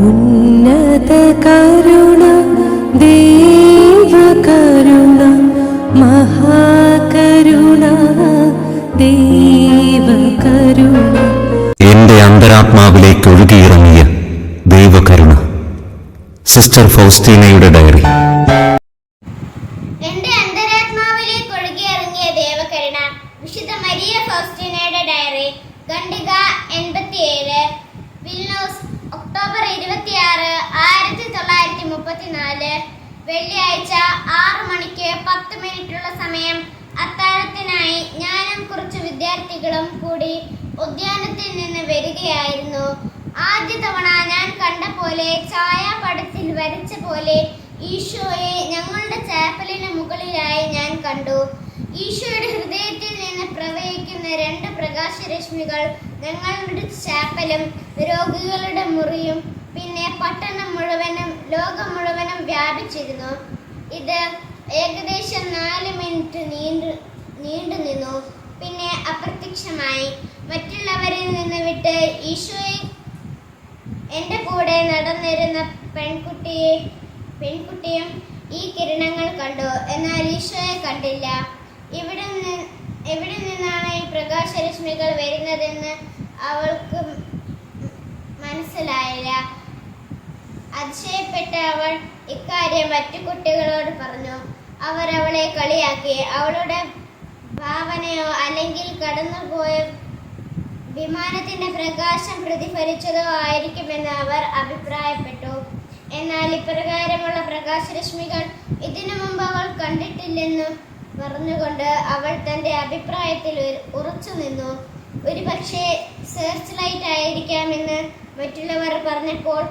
ഉന്നത കരുണ ദേവകരുണ മഹാകരുണ ദേവകരുണ എന്റെ അന്തരാത്മാവിലേക്ക് ഒഴുകിയിറങ്ങിയ ദൈവകരുണ സിസ്റ്റർ ഫൗസ്റ്റീനയുടെ ഡയറി. എന്റെ അന്തരാത്മാവിലേക്ക് ഒഴുകിയിറങ്ങിയ ദേവകരുണ വിശുദ്ധ മരിയ ഫൗസ്റ്റീനയുടെ ഡയറി. ഖണ്ഡിക ഇരുപത്തിയാറ് ആയിരത്തി തൊള്ളായിരത്തി മുപ്പത്തിനാല് വെള്ളിയാഴ്ച ആറ് മണിക്ക് പത്ത് മിനിറ്റുള്ള സമയം അത്താഴത്തിനായി ഞാനും കുറച്ച് വിദ്യാർത്ഥികളും കൂടി ഉദ്യാനത്തിൽ നിന്ന് വരികയായിരുന്നു. ആദ്യ തവണ ഞാൻ കണ്ട പോലെ ഛായാപടത്തിൽ വരച്ച പോലെ ഈശോയെ ഞങ്ങളുടെ ചാപ്പലിന് മുകളിലായി ഞാൻ കണ്ടു. ഈശോയുടെ ഹൃദയത്തിൽ നിന്ന് പ്രവഹിക്കുന്ന രണ്ട് പ്രകാശരശ്മികൾ ഞങ്ങളുടെ ചാപ്പലും രോഗികളുടെ മുറിയും പിന്നെ പട്ടണം മുഴുവനും ലോകം മുഴുവനും വ്യാപിച്ചിരുന്നു. ഇത് ഏകദേശം നാല് മിനിറ്റ് നീണ്ടു നീണ്ടു നിന്നു. പിന്നെ അപ്രത്യക്ഷമായി. മറ്റുള്ളവരിൽ നിന്ന് വിട്ട് ഈശോയെ എന്റെ കൂടെ നടന്നിരുന്ന പെൺകുട്ടിയെ പെൺകുട്ടിയും ഈ കിരണങ്ങൾ കണ്ടു. എന്നാൽ ഈശോയെ കണ്ടില്ല. ഇവിടെ നിന്ന് എവിടെ നിന്നാണ് ഈ പ്രകാശരശ്മികൾ വരുന്നതെന്ന് അവൾക്ക് മനസ്സിലായില്ല. അതിശയപ്പെട്ട അവൾ ഇക്കാര്യം മറ്റു കുട്ടികളോട് പറഞ്ഞു. അവർ അവളെ കളിയാക്കി. അവളുടെ ഭാവനയോ അല്ലെങ്കിൽ കടന്നുപോയ വിമാനത്തിന്റെ പ്രകാശം പ്രതിഫലിച്ചതോ ആയിരിക്കുമെന്ന് അവർ അഭിപ്രായപ്പെട്ടു. എന്നാൽ ഇപ്രകാരമുള്ള പ്രകാശരശ്മികൾ ഇതിനു മുമ്പ് അവൾ കണ്ടിട്ടില്ലെന്ന് പറഞ്ഞുകൊണ്ട് അവൾ തന്റെ അഭിപ്രായത്തിൽ ഉറച്ചു നിന്നു ഒരു പക്ഷേ സെർച്ച് ലൈറ്റ് ആയിരിക്കാമെന്ന് മറ്റുള്ളവർ പറഞ്ഞപ്പോൾ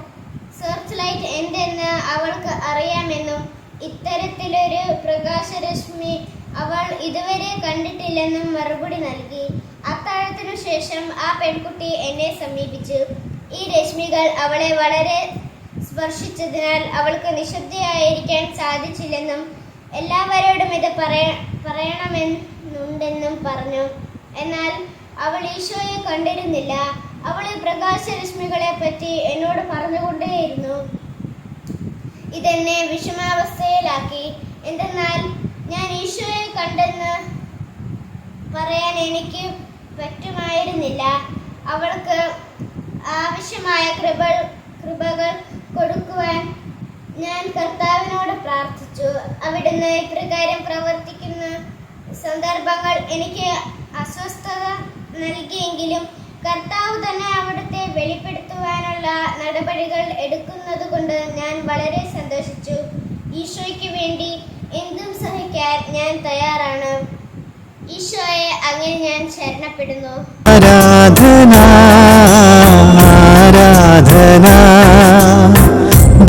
സെർച്ച് ലൈറ്റ് എന്തെന്ന് അവൾക്ക് അറിയാമെന്നും ഇത്തരത്തിലൊരു പ്രകാശരശ്മി അവൾ ഇതുവരെ കണ്ടിട്ടില്ലെന്നും മറുപടി നൽകി. അത്താഴത്തിനു ശേഷം ആ പെൺകുട്ടി എന്നെ സമീപിച്ചു. ഈ രശ്മികൾ അവളെ വളരെ സ്പർശിച്ചതിനാൽ അവൾക്ക് നിശബ്ദയായിരിക്കാൻ സാധിച്ചില്ലെന്നും എല്ലാവരോടും ഇത് പറയ പറയണമെന്നുണ്ടെന്നും പറഞ്ഞു. എന്നാൽ അവൾ ഈശോയെ കണ്ടിരുന്നില്ല. അവൾ പ്രകാശരശ്മികളെ പറ്റി എന്നോട് പറഞ്ഞുകൊണ്ടേയിരുന്നു. ഇതെന്നെ വിഷമാവസ്ഥയിലാക്കി. എന്തെന്നാൽ ഞാൻ ഈശോയെ കണ്ടെന്ന് പറയാൻ എനിക്ക് പറ്റുമായിരുന്നില്ല. അവൾക്ക് ആവശ്യമായ കൃപ കൃപകൾ കൊടുക്കുവാൻ ഞാൻ കർത്താവിനോട് പ്രാർത്ഥിച്ചു. അവിടുന്ന് ഇപ്രകാരം പ്രവർത്തിക്കുന്ന സന്ദർഭങ്ങൾ എനിക്ക് അസ്വസ്ഥത നൽകിയെങ്കിലും കർത്താവ് തന്നെ അവിടുത്തെ വെളിപ്പെടുത്തുവാനുള്ള നടപടികൾ എടുക്കുന്നത് കൊണ്ട് ഞാൻ വളരെ സന്തോഷിച്ചു. ഈശോയ്ക്ക് വേണ്ടി എന്തും സഹിക്കാൻ ഞാൻ തയ്യാറാണ്. ഈശോയെ അങ്ങനെ ഞാൻ ശരണപ്പെടുന്നു. ആരാധന ആരാധന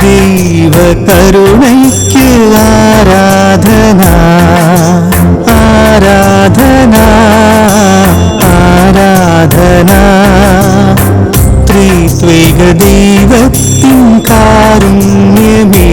ദൈവകരുണയ്ക്ക് ആരാധന ആരാധന. ത്രിത്വൈക ദൈവത്തിൻ കാരുണ്യമേ.